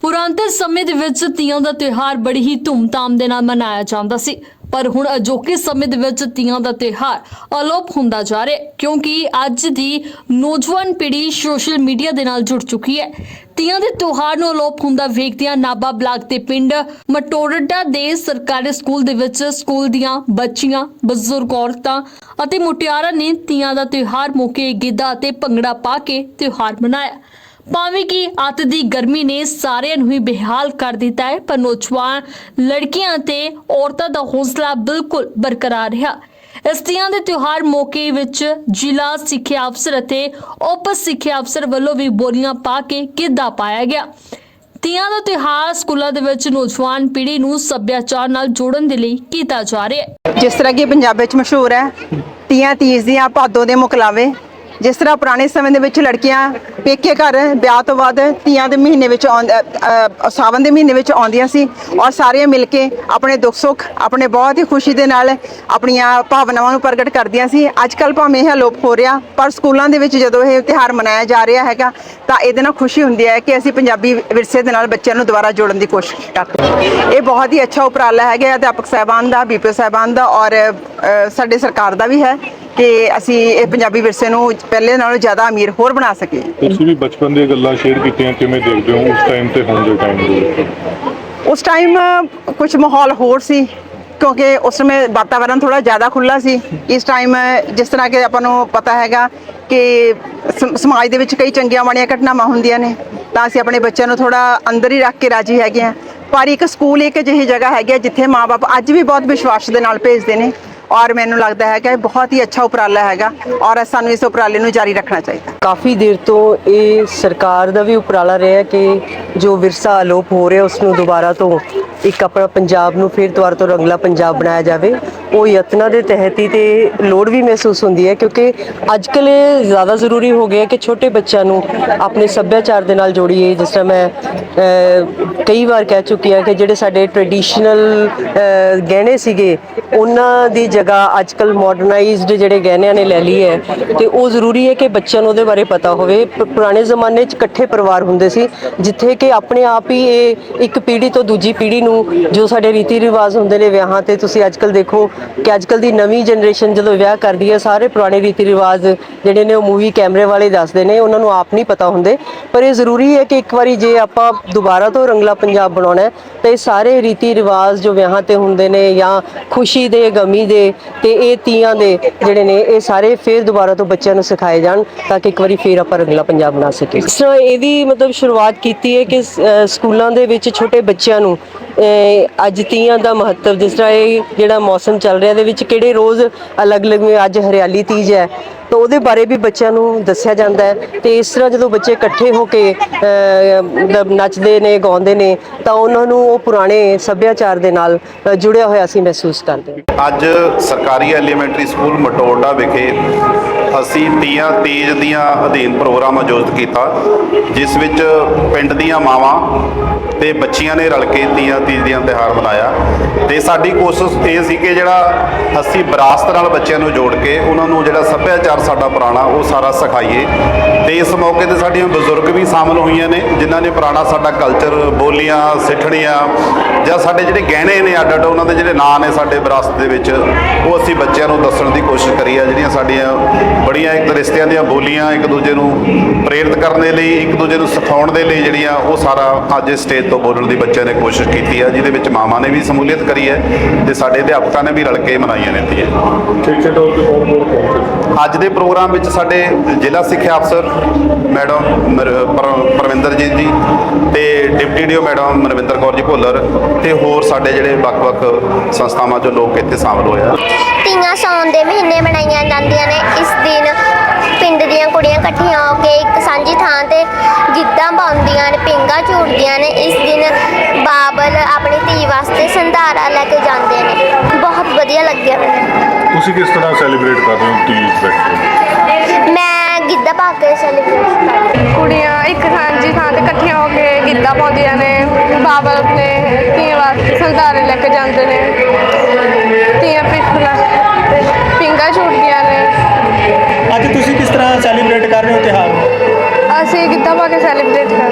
ਪੁਰਾਤਨ ਸਮੇਂ ਦੇ ਵਿੱਚ ਤੀਆਂ ਦਾ ਤਿਉਹਾਰ ਬੜੀ ਹੀ ਧੂਮਧਾਮ ਦੇ ਨਾਲ ਮਨਾਇਆ ਜਾਂਦਾ ਸੀ। ਪਰ ਹੁਣ ਅਜੋਕੇ ਸਮੇਂ ਦੇ ਵਿੱਚ ਤੀਆਂ ਦਾ ਤਿਉਹਾਰ ਅਲੋਪ ਹੁੰਦਾ ਜਾ ਰਿਹਾ ਹੈ ਕਿਉਂਕਿ ਅੱਜ ਦੀ ਨੌਜਵਾਨ ਪੀੜ੍ਹੀ ਸੋਸ਼ਲ ਮੀਡੀਆ ਦੇ ਨਾਲ ਜੁੜ ਚੁੱਕੀ ਹੈ। ਤੀਆਂ ਦੇ ਤਿਉਹਾਰ ਨੂੰ ਅਲੋਪ ਹੁੰਦਾ ਵੇਖਦਿਆਂ ਨਾਬਾ ਬਲਾਕ ਦੇ ਪਿੰਡ ਮਟੋਰਡਾ ਦੇ ਸਰਕਾਰੀ ਸਕੂਲ ਦੇ ਵਿੱਚ ਸਕੂਲ ਦੀਆਂ ਬੱਚੀਆਂ, ਬਜ਼ੁਰਗ ਔਰਤਾਂ ਅਤੇ ਮੁਟਿਆਰਾਂ ਨੇ ਤੀਆਂ ਦਾ ਤਿਉਹਾਰ ਮੌਕੇ ਗਿੱਧਾ ਅਤੇ ਭੰਗੜਾ ਪਾ ਕੇ ਤਿਉਹਾਰ ਮਨਾਇਆ। ਭਾਵੇਂ ਕਿ ਅੱਤ ਦੀ ਗਰਮੀ ਨੇ ਸਾਰਿਆਂ ਨੂੰ ਹੀ ਬੇਹਾਲ ਕਰ ਦਿੱਤਾ ਹੈ, ਪਰ ਨੌਜਵਾਨ ਲੜਕੀਆਂ ਤੇ ਔਰਤਾਂ ਦਾ ਹੌਸਲਾ ਬਿਲਕੁਲ ਬਰਕਰਾਰ ਰਿਹਾ। ਇਸ ਦੇ ਤਿਉਹਾਰ ਮੌਕੇ ਵਿੱਚ ਜ਼ਿਲ੍ਹਾ ਸਿੱਖਿਆ ਅਫਸਰ ਅਤੇ ਉਪ ਸਿੱਖਿਆ ਅਫਸਰ ਵੱਲੋਂ ਵੀ ਬੋਲੀਆਂ ਪਾ ਕੇ ਗਿੱਧਾ ਪਾਇਆ ਗਿਆ। ਤੀਆਂ ਦਾ ਤਿਉਹਾਰ ਸਕੂਲਾਂ ਦੇ ਵਿੱਚ ਨੌਜਵਾਨ ਪੀੜ੍ਹੀ ਨੂੰ ਸੱਭਿਆਚਾਰ ਨਾਲ ਜੋੜਨ ਦੇ ਲਈ ਕੀਤਾ ਜਾ ਰਿਹਾ ਹੈ। ਜਿਸ ਤਰ੍ਹਾਂ ਕਿ ਪੰਜਾਬ ਵਿੱਚ ਮਸ਼ਹੂਰ ਹੈ, ਤੀਆਂ ਤੀਜ ਦੀਆਂ ਭਾਦੋਂ ਦੇ ਮੁਕਲਾਵੇ। ਜਿਸ ਤਰ੍ਹਾਂ ਪੁਰਾਣੇ ਸਮੇਂ ਦੇ ਵਿੱਚ ਲੜਕੀਆਂ ਪੇਕੇ ਘਰ ਵਿਆਹ ਤੋਂ ਬਾਅਦ ਤੀਆਂ ਦੇ ਮਹੀਨੇ ਵਿੱਚ ਆਉਂ- ਅ, ਸਾਵਨ ਦੇ ਮਹੀਨੇ ਵਿੱਚ ਆਉਂਦੀਆਂ ਸੀ ਔਰ ਸਾਰੀਆਂ ਮਿਲ ਕੇ ਆਪਣੇ ਦੁੱਖ ਸੁੱਖ ਆਪਣੇ ਬਹੁਤ ਹੀ ਖੁਸ਼ੀ ਦੇ ਨਾਲ ਆਪਣੀਆਂ ਭਾਵਨਾਵਾਂ ਨੂੰ ਪ੍ਰਗਟ ਕਰਦੀਆਂ ਸੀ। ਅੱਜ ਕੱਲ ਭਾਵੇਂ ਇਹ ਅਲੋਪ ਹੋ ਰਿਹਾ ਪਰ ਸਕੂਲਾਂ ਦੇ ਵਿੱਚ ਜਦੋਂ ਇਹ ਤਿਉਹਾਰ ਮਨਾਇਆ ਜਾ ਰਿਹਾ ਹੈਗਾ ਤਾਂ ਇਹਦੇ ਨਾਲ ਖੁਸ਼ੀ ਹੁੰਦੀ ਹੈ ਕਿ ਅਸੀਂ ਪੰਜਾਬੀ ਵਿਰਸੇ ਦੇ ਨਾਲ ਬੱਚਿਆਂ ਨੂੰ ਦੁਬਾਰਾ ਜੋੜਨ ਦੀ ਕੋਸ਼ਿਸ਼ ਕਰਦੇ ਹਾਂ। ਇਹ ਬਹੁਤ ਹੀ ਅੱਛਾ ਉਪਰਾਲਾ ਹੈਗਾ ਅਧਿਆਪਕ ਸਾਹਿਬਾਨ ਦਾ ਬੀਪੀਓ ਸਾਹਿਬਾਨ ਦਾ ਔਰ ਅ, ਸਾਡੇ ਸਰਕਾਰ ਦਾ ਵੀ ਹੈ। ਕਿ ਅਸੀਂ ਇਹ ਪੰਜਾਬੀ ਵਿਰਸੇ ਨੂੰ ਪਹਿਲੇ ਨਾਲੋਂ ਜ਼ਿਆਦਾ ਅਮੀਰ ਹੋਰ ਬਣਾ ਸਕੀਏ। ਤੁਸੀਂ ਵੀ ਬਚਪਨ ਦੀਆਂ ਗੱਲਾਂ ਸ਼ੇਅਰ ਕੀਤੀਆਂ ਕਿਵੇਂ ਦੇਖਦੇ ਹੋ ਉਸ ਟਾਈਮ ਤੇ ਹੁਣ ਦੇ ਟਾਈਮ ਦੇ ਉਸ ਟਾਈਮ ਕੁਝ ਮਾਹੌਲ ਹੋਰ ਸੀ ਕਿਉਂਕਿ ਉਸ ਸਮੇਂ ਵਾਤਾਵਰਣ ਥੋੜਾ ਜ਼ਿਆਦਾ ਖੁੱਲਾ ਸੀ। ਇਸ ਟਾਈਮ ਜਿਸ ਤਰ੍ਹਾਂ ਕਿ ਆਪਾਂ ਨੂੰ ਪਤਾ ਹੈਗਾ ਕਿ ਸਮ- ਸਮਾਜ ਦੇ ਵਿੱਚ ਕਈ ਚੰਗੀਆਂ ਮਾੜੀਆਂ ਘਟਨਾਵਾਂ ਹੁੰਦੀਆਂ ਨੇ ਤਾਂ ਅਸੀਂ ਆਪਣੇ ਬੱਚਿਆਂ ਨੂੰ ਥੋੜਾ ਅੰਦਰ ਹੀ ਰੱਖ ਕੇ ਰਾਜੀ ਹੈਗੇ ਆ ਪਰ ਇੱਕ ਸਕੂਲ ਇੱਕ ਅਜਿਹੀ ਜਗ੍ਹਾ ਹੈਗੀ ਜਿੱਥੇ ਮਾਪੇ ਅੱਜ ਵੀ ਬਹੁਤ ਵਿਸ਼ਵਾਸ ਦੇ ਨਾਲ ਭੇਜਦੇ ਨੇ। ਔਰ ਮੈਨੂੰ ਲੱਗਦਾ ਹੈ ਕਿ ਇਹ ਬਹੁਤ ਹੀ ਅੱਛਾ ਉਪਰਾਲਾ ਹੈਗਾ ਔਰ ਸਾਨੂੰ ਇਸ ਉਪਰਾਲੇ ਨੂੰ ਜਾਰੀ ਰੱਖਣਾ ਚਾਹੀਦਾ। ਕਾਫੀ ਦੇਰ ਤੋਂ ਇਹ ਸਰਕਾਰ ਦਾ ਵੀ ਉਪਰਾਲਾ ਰਿਹਾ ਕਿ ਜੋ ਵਿਰਸਾ ਅਲੋਪ ਹੋ ਰਿਹਾ ਉਸ ਨੂੰ ਦੁਬਾਰਾ ਤੋਂ ਇੱਕ ਆਪਣਾ ਪੰਜਾਬ ਨੂੰ ਫਿਰ ਦੁਬਾਰਾ ਤੋਂ ਰੰਗਲਾ ਪੰਜਾਬ ਬਣਾਇਆ ਜਾਵੇ, ਉਹ ਯਤਨਾਂ ਦੇ ਤਹਿਤ ਹੀ ਤੇ ਲੋੜ ਵੀ ਮਹਿਸੂਸ ਹੁੰਦੀ ਹੈ ਕਿਉਂਕਿ ਅੱਜ ਕੱਲ੍ਹ ਇਹ ਜ਼ਿਆਦਾ ਜ਼ਰੂਰੀ ਹੋ ਗਿਆ ਕਿ ਛੋਟੇ ਬੱਚਿਆਂ ਨੂੰ ਆਪਣੇ ਸੱਭਿਆਚਾਰ ਦੇ ਨਾਲ ਜੋੜੀਏ, ਜਿਸ ਤਰ੍ਹਾਂ ਮੈਂ ਕਈ ਵਾਰ ਕਹਿ ਚੁੱਕੀ ਹਾਂ ਕਿ ਜਿਹੜੇ ਸਾਡੇ ਟ੍ਰੈਡੀਸ਼ਨਲ ਗਹਿਣੇ ਸੀਗੇ, ਉਹਨਾਂ ਦੀ ਜਗ੍ਹਾ ਅੱਜ ਕੱਲ੍ਹ ਮਾਡਰਨਾਈਜ਼ਡ ਜਿਹੜੇ ਗਹਿਣਿਆਂ ਨੇ ਲੈ ਲਈ ਹੈ ਤੇ ਉਹ ਜ਼ਰੂਰੀ ਹੈ ਕਿ ਬੱਚਿਆਂ ਨੂੰ ਉਹਦੇ ਬਾਰੇ ਪਤਾ ਹੋਵੇ। ਪੁਰਾਣੇ ਜ਼ਮਾਨੇ 'ਚ ਇਕੱਠੇ ਪਰਿਵਾਰ ਹੁੰਦੇ ਸੀ, ਜਿੱਥੇ ਕਿ ਆਪਣੇ ਆਪ ਹੀ ਇਹ ਇੱਕ ਪੀੜ੍ਹੀ ਤੋਂ ਦੂਜੀ ਪੀੜ੍ਹੀ ਨੂੰ ਜੋ ਸਾਡੇ ਰੀਤੀ ਰਿਵਾਜ ਹੁੰਦੇ ਨੇ ਵਿਆਹਾਂ ਤੇ, ਤੁਸੀਂ ਅੱਜ ਦੇਖੋ ਕਿ ਅੱਜ ਦੀ ਨਵੀਂ ਜਨਰੇਸ਼ਨ ਜਦੋਂ ਵਿਆਹ ਕਰਦੀ ਹੈ, ਸਾਰੇ ਪੁਰਾਣੇ ਰੀਤੀ ਰਿਵਾਜ ਜਿਹੜੇ ਨੇ ਉਹ ਮੂਵੀ ਕੈਮਰੇ ਵਾਲੇ ਦੱਸਦੇ ਨੇ, ਉਹਨਾਂ ਨੂੰ ਆਪ ਨਹੀਂ ਪਤਾ ਹੁੰਦੇ। ਪਰ ਇਹ ਜ਼ਰੂਰੀ ਹੈ ਕਿ ਇੱਕ ਵਾਰੀ ਜੇ ਆਪਾਂ ਦੁਬਾਰਾ ਤੋਂ ਰੰਗਲਾ ਪੰਜਾਬ ਬਣਾਉਣਾ ਹੈ, ਤਾਂ ਇਹ ਸਾਰੇ ਰੀਤੀ ਰਿਵਾਜ ਜੋ ਵਿਆਹਾਂ ਤੇ ਹੁੰਦੇ ਨੇ ਜਾਂ ਖੁਸ਼ੀ ਦੇ, ਗਮੀ ਦੇ ਤੇ ਇਹ ਤੀਆਂ ਦੇ ਜਿਹੜੇ ਨੇ, ਇਹ ਸਾਰੇ ਫੇਰ ਦੁਬਾਰਾ ਤੋਂ ਬੱਚਿਆਂ ਨੂੰ ਸਿਖਾਏ ਜਾਣ ਤਾਂ ਕਿ ਇੱਕ ਵਾਰੀ ਫੇਰ ਆਪਾਂ ਰੰਗਲਾ ਪੰਜਾਬ ਬਣਾ ਸਕੀਏ। ਇਸ ਤਰ੍ਹਾਂ ਇਹ ਵੀ ਮਤਲਬ ਸ਼ੁਰੂਆਤ ਕੀਤੀ ਹੈ ਕਿ ਸਕੂਲਾਂ ਦੇ ਵਿੱਚ ਛੋਟੇ ਬੱਚਿਆਂ ਨੂੰ ਅੱਜ ਤੀਆਂ ਦਾ ਮਹੱਤਵ, ਜਿਸ ਤਰ੍ਹਾਂ ਇਹ ਜਿਹੜਾ ਮੌਸਮ ਚੱਲ ਰਿਹਾ ਦੇ ਵਿੱਚ ਕਿਹੜੇ ਰੋਜ਼ ਅਲੱਗ-ਅਲੱਗ ਅੱਜ ਹਰਿਆਲੀ ਤੀਜ ਹੈ ਤਾਂ ਉਹਦੇ ਬਾਰੇ ਵੀ ਬੱਚਿਆਂ ਨੂੰ ਦੱਸਿਆ ਜਾਂਦਾ ਹੈ ਤੇ ਇਸ ਤਰ੍ਹਾਂ ਜਦੋਂ ਬੱਚੇ ਇਕੱਠੇ ਹੋ ਕੇ ਨੱਚਦੇ ਨੇ, ਗਾਉਂਦੇ ਨੇ, ਤਾਂ ਉਹਨਾਂ ਨੂੰ ਉਹ ਪੁਰਾਣੇ ਸੱਭਿਆਚਾਰ ਦੇ ਨਾਲ ਜੁੜਿਆ ਹੋਇਆ ਅਸੀਂ ਮਹਿਸੂਸ ਕਰਦੇ ਅੱਜ ਸਰਕਾਰੀ ਐਲੀਮੈਂਟਰੀ ਸਕੂਲ ਮਟੋਰਡਾ ਵਿਖੇ ਅਸੀਂ ਤੀਆਂ ਤੀਜ ਦੀਆਂ ਅਧੀਨ ਪ੍ਰੋਗਰਾਮ ਆਯੋਜਿਤ ਕੀਤਾ, ਜਿਸ ਵਿੱਚ ਪਿੰਡ ਦੀਆਂ ਮਾਵਾਂ ਤੇ ਬੱਚੀਆਂ ਨੇ ਰਲ ਕੇ ਤੀਆਂ ਤੀਜ ਦੀਆਂ ਤਿਉਹਾਰ ਮਨਾਇਆ ਤੇ ਸਾਡੀ ਕੋਸ਼ਿਸ਼ ਇਹ ਸੀ ਕਿ ਜਿਹੜਾ ਅਸੀਂ ਵਿਰਾਸਤ ਨਾਲ ਬੱਚਿਆਂ ਨੂੰ ਜੋੜ ਕੇ ਉਹਨਾਂ ਨੂੰ ਜਿਹੜਾ ਸੱਭਿਆਚਾਰ ਸਾਡਾ ਪੁਰਾਣਾ ਉਹ ਸਾਰਾ ਸਿਖਾਈਏ। ਤੇ ਇਸ ਮੌਕੇ ਤੇ ਸਾਡੀਆਂ ਬਜ਼ੁਰਗ ਵੀ ਸ਼ਾਮਲ ਹੋਈਆਂ ਨੇ ਜਿਨ੍ਹਾਂ ਨੇ ਪੁਰਾਣਾ ਸਾਡਾ ਕਲਚਰ ਬੋਲੀਆਂ ਸਿੱਠਣੀਆਂ ਜਾਂ ਸਾਡੇ ਜਿਹੜੇ ਗਹਿਣੇ ਨੇ ਅੱਡ ਅੱਡ ਉਹਨਾਂ ਦੇ ਜਿਹੜੇ ਨਾਂ ਨੇ ਸਾਡੇ ਵਿਰਾਸਤ ਦੇ ਵਿੱਚ ਉਹ ਅਸੀਂ ਬੱਚਿਆਂ ਨੂੰ ਦੱਸਣ ਦੀ ਕੋਸ਼ਿਸ਼ ਕਰੀ ਆ ਜਿਹੜੀਆਂ ਸਾਡੀਆਂ ਬੜੀਆਂ ਇੱਕ ਰਿਸ਼ਤਿਆਂ ਦੀਆਂ ਬੋਲੀਆਂ ਇੱਕ ਦੂਜੇ ਨੂੰ ਪ੍ਰੇਰਿਤ ਕਰਨ ਦੇ ਲਈ ਇੱਕ ਦੂਜੇ ਨੂੰ ਸਿਖਾਉਣ ਦੇ ਲਈ ਜਿਹੜੀਆਂ ਉਹ ਸਾਰਾ ਅੱਜ ਇਸ ਸਟੇਜ ਤੋਂ ਬੋਲਣ ਦੀ ਬੱਚਿਆਂ ਨੇ ਕੋਸ਼ਿਸ਼ ਕੀਤੀ ਆ ਜਿਹਦੇ ਵਿੱਚ ਮਾਵਾਂ ਨੇ ਵੀ ਸਮੂਲੀਅਤ ਕਰੀ ਹੈ ਤੇ ਸਾਡੇ ਅਧਿਆਪਕਾਂ ਨੇ ਵੀ ਰਲ ਕੇ ਮਨਾਈਆਂ ਨੇ ਤੀਆਂ ਠੀਕ ਹੈ ਅੱਜ ਦੇ ਪ੍ਰੋਗਰਾਮ ਵਿੱਚ ਸਾਡੇ ਜ਼ਿਲ੍ਹਾ ਸਿੱਖਿਆ ਅਫਸਰ ਮੈਡਮ ਪਰਵਿੰਦਰਜੀਤ ਜੀ ਤੇ deputy DO madam Manvinder Kaur ji Bhullar ਤੇ ਹੋਰ ਸਾਡੇ ਜਿਹੜੇ ਵੱਖ-ਵੱਖ ਸੰਸਥਾਵਾਂ ਚੋਂ ਲੋਕ ਇੱਥੇ ਸ਼ਾਮਲ ਹੋਏ ਆ। ਤੀਆਂ ਸਾਉਣ ਦੇ ਮਹੀਨੇ ਮਨਾਈਆਂ ਜਾਂਦੀਆਂ ਨੇ। ਇਸ ਦਿਨ ਪਿੰਡ ਦੀਆਂ ਕੁੜੀਆਂ ਇਕੱਠੀਆਂ ਹੋ ਕੇ ਇੱਕ ਸਾਂਝੀ ਥਾਂ ਤੇ ਗਿੱਧਾ ਪਾਉਂਦੀਆਂ ਨੇ ਪਿੰਗਾ ਝੂਟਦੀਆਂ ਨੇ। ਇਸ ਦਿਨ ਬਾਬਲ ਆਪਣੀ ਧੀ ਵਾਸਤੇ ਸੰਧਾਰਾ ਲੈ ਕੇ ਜਾਂਦੇ ਨੇ। ਬਹੁਤ ਵਧੀਆ ਲੱਗਿਆ। ਮੈਨੂੰ ਤੁਸੀਂ ਕਿਸ ਤਰ੍ਹਾਂ ਸੈਲੀਬ੍ਰੇਟ ਕਰ ਰਹੇ ਹੋ ਤੀਜ ਫੈਸਟੀਵਲ ਭਾਗ ਕੇ ਸੈਲੀਬ੍ਰੇਟ ਕਰਦੇ ਕੁੜੀਆਂ ਇੱਕ ਥਾਂ ਜੀ ਥਾਂ ਤੇ ਇਕੱਠੀਆਂ ਹੋ ਕੇ ਗਿੱਧਾ ਪਾਉਂਦੀਆਂ ਨੇ। ਬਾਬਾ ਆਪਣੇ ਧੀਆਂ ਵਾਸਤੇ ਸੰਤਾਰੇ ਲੈ ਕੇ ਜਾਂਦੇ ਨੇ। ਧੀਆਂ ਪਿੱਛਲਾ ਪਿੰਗਾ ਛੁੱਟਦੀਆਂ ਨੇ। ਅੱਜ ਤੁਸੀਂ ਕਿਸ ਤਰ੍ਹਾਂ ਸੈਲੀਬ੍ਰੇਟ ਕਰ ਰਹੇ ਹੋ ਤਿਹਾਰ ਅਸੀਂ ਗਿੱਧਾ ਪਾ ਕੇ ਸੈਲੀਬ੍ਰੇਟ ਕਰ